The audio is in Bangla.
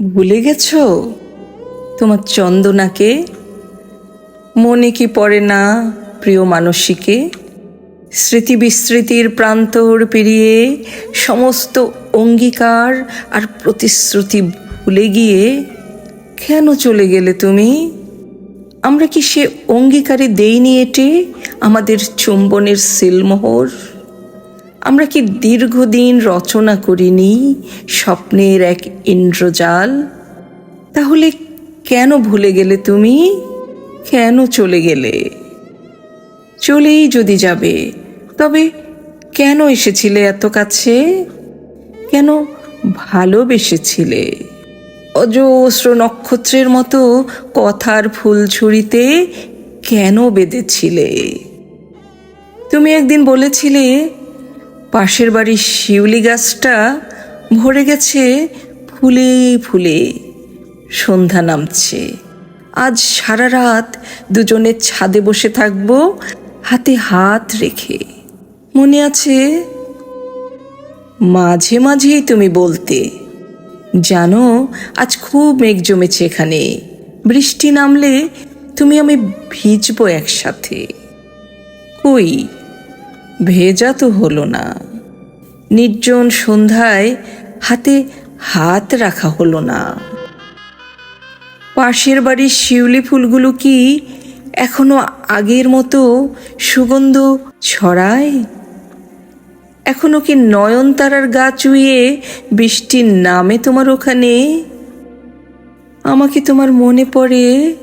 ভুলে গেছ? তোমার চন্দনাকে? মনে কি পড়ে না প্রিয় মানসীকে? স্মৃতি বিস্মৃতির প্রান্তর পেরিয়ে সমস্ত অঙ্গীকার আর প্রতিশ্রুতি ভুলে গিয়ে কেন চলে গেলে তুমি? আমরা কি সে অঙ্গীকারে দেইনি এটে আমাদের চুম্বনের সিলমোহর? আমরা কি দীর্ঘদিন রচনা করিনি স্বপ্নের এক ইন্দ্রজাল? তাহলে কেন ভুলে গেলে তুমি? কেন চলে গেলে? চলেই যদি যাবে, তবে কেন এসেছিলে এত কাছে? কেন ভালোবেসেছিলে? অজস্র নক্ষত্রের মতো কথার ফুল ছুরিতে কেন বেঁধেছিলে? তুমি একদিন বলেছিলে পাশের বাড়ির শিউলি গাছটা ভরে গেছে ফুলে ফুলে। সন্ধ্যা নামছে। আজ সারা রাত দুজনের ছাদে বসে থাকব, হাতে হাত রেখে। মনে আছে, মাঝে মাঝেই তুমি বলতে, জানো, আজ খুব মেঘ জমেছে এখানে। বৃষ্টি নামলে তুমি আমি ভিজবো একসাথে। কই ভেজা তো হলো না। নির্জন সন্ধ্যায় হাতে হাত রাখা হলো না। পাশের বাড়ির শিউলি ফুলগুলো কি এখনও আগের মতো সুগন্ধ ছড়ায়? এখনও কি নয়নতারার গা চুইয়ে বৃষ্টির নামে তোমার ওখানে? আমাকে তোমার মনে পড়ে